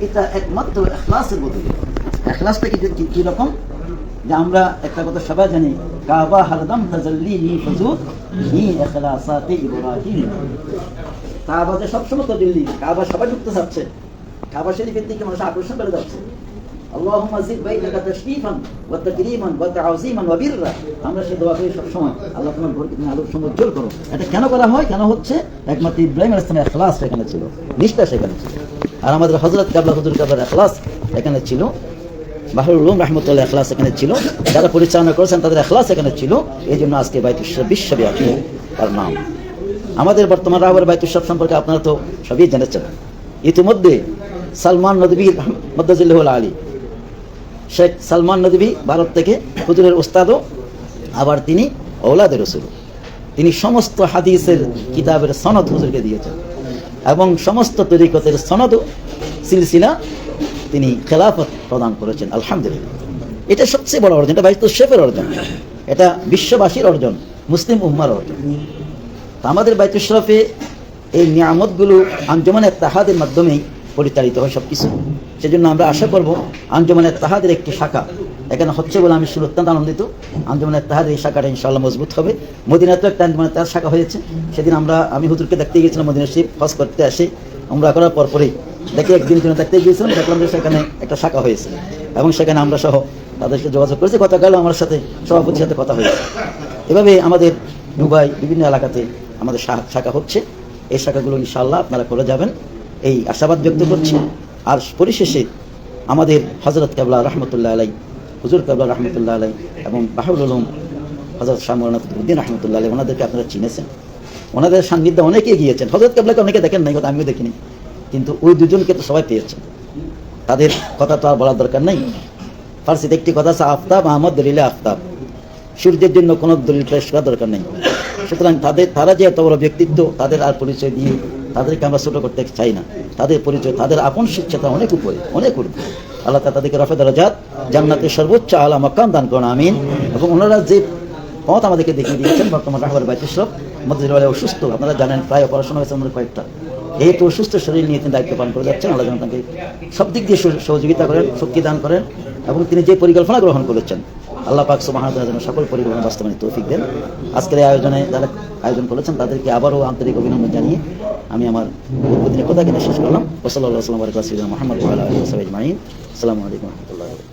এটা একমাত্র এখলাসের বদলে এখলাসটা কি কি- কি রকম যে আমরা একটা কথা সবাই জানি কাবা হারদাম তাজাল্লি নি ফজুদ নি এখলাসাতে ইব্রাহিম কাবা যে সবসময় তো দিল্লি কাবা সবাই ঢুকতে চাচ্ছে কাবা শরীফের দিকে মানুষ আকর্ষণ করে যাচ্ছে اللهم زد بيتك تشريفا وتكريما وتعظيما وبرا আমরা সে দোয়া করি সব সময় আল্লাহ তোমার ঘরকে তুমি আলোর সঙ্গে উজ্জ্বল করো এটা কেন করা হয় কেন হচ্ছে একমাত্র ইব্রাহিম আলাইহিস সালামের ইখলাস সেখানে ছিল নিষ্ঠা সেখানে ছিল আর আমাদের হজরত কাবলা হুজুর কাবলার এখলাস এখানে ছিল। বাহরুল উলুম রহমতুল্লাহ এখলাস এখানে ছিল। যারা পরিচালনা করেছেন তাদের এখলাস এখানে ছিল। এই জন্য আজকে বাইতুসব বিশ্বব্যাপী তার নাম। আমাদের বর্তমান রাহবার বাইতুসব সম্পর্কে আপনারা তো সবই জেনেছেন। ইতিমধ্যে সালমান নদী মদ্দাজিল্লাহুল আলী, শেখ সালমান নদী ভারত থেকে হুজুরের উস্তাদও, আবার তিনি ওলাদের রসুল। তিনি সমস্ত হাদিসের কিতাবের সনদ হুজুরকে দিয়েছেন। এবং সমস্ত তরিকতের সনদ সিলসিলা তিনি খেলাফত প্রদান করেছেন, আলহামদুলিল্লাহ। এটা সবচেয়ে বড় অর্জন, এটা বাইতুল শেফের অর্জন, এটা বিশ্ববাসীর অর্জন, মুসলিম উম্মার অর্জন। আমাদের বাইতুল শরফে এই নিয়ামতগুলো আঞ্জমানের তাহাদের মাধ্যমেই পরিচালিত হয় সব কিছু সেজন্য আমরা আশা করব আঞ্জমানের তাহাদের একটি শাখা এখানে হচ্ছে বলে আমি শুনে অত্যন্ত আনন্দিত। আঞ্জমানের তাহাদের এই শাখাটা ইনশাআল্লাহ মজবুত হবে। মদিনাতেও একটা আঞ্জমানের তাহার শাখা হয়েছে। সেদিন আমরা আমি হুজুরকে দেখতে গিয়েছিলাম মদিনা শরীফ হজ করতে আসি। আমরা করার পর পরেই। দেখি একদিন জন্য দেখতে গিয়েছিলাম, দেখলাম যে সেখানে একটা শাখা হয়েছে। এবং সেখানে আমরা সহ তাদের সাথে যোগাযোগ করেছি। গতকাল আমার সাথে সভাপতির সাথে কথা হয়েছে। এভাবে আমাদের দুবাই বিভিন্ন এলাকাতে আমাদের শাখা হচ্ছে। এই শাখাগুলো ইনশাআল্লাহ আপনারা করে যাবেন। এই আশাবাদ ব্যক্ত করছি। আর পরিশেষে আমাদের হজরত কেবলা রহমতুল্লাহ আলাই হুজুর কাবলা রহমতুল্লাহ আলাই এবং বাহুল আলম হজরত শাহ মৌলানাদ্দিন রহমতুল্লাহ আলাই ওনাদেরকে আপনারা চিনেছেন। ওনাদের সান্নিধ্যে অনেকে গিয়েছেন হজরত কাবলাকে অনেকে দেখেন নাই কথা আমিও দেখিনি। কিন্তু ওই দুজনকে তো সবাই পেয়েছেন। তাদের কথা তো আর বলার দরকার নেই। ফার্সিতে একটি কথা আছে, আফতাব আহমদ দলিলে আফতাব। সূর্যের জন্য কোনো দলিল পেশ করার দরকার নেই। সুতরাং তাদের, তারা যে এত বড় ব্যক্তিত্ব, তাদের আর পরিচয় দিয়ে তাদেরকে আমরা ছোটো করতে চাই না। তাদের পরিচয়, তাদের আপন শিক্ষাটা অনেক উপরে অনেক উপরে আল্লাহ তাদেরকে রফে দরাজাত, জান্নাতের সর্বোচ্চ আলা মক্কান দান করুন, আমিন। এবং ওনারা যে পথ আমাদেরকে দেখিয়ে দিয়েছেন, বর্তমান রাহবার বাইতেশ্বর মধ্যে অসুস্থ, আপনারা জানেন প্রায় অপারেশন হয়েছে আমাদের কয়েকটা। এই তো অসুস্থ শরীর নিয়ে তিনি দায়িত্ব পালন করে যাচ্ছেন, আল্লাহ যেন তাকে সব দিক দিয়ে সহযোগিতা করেন, শক্তি দান করেন, এবং তিনি যে পরিকল্পনা গ্রহণ করেছেন আল্লাহ পাক সুমাহাদা যেন সকল পরিকল্পনা বাস্তবায়নে তৌফিক দেন। আজকের এই আয়োজনে যারা আয়োজন করেছেন, তাদেরকে আবারও আন্তরিক অভিনন্দন জানিয়ে আমি আমার উদ্বোধনী কথা কিনে শেষ করলাম। ওসল্লাহ সাল্লাম আলাইকুম মোহাম্মদ আসসালামু আলাইকুম রহমতুল্লাহ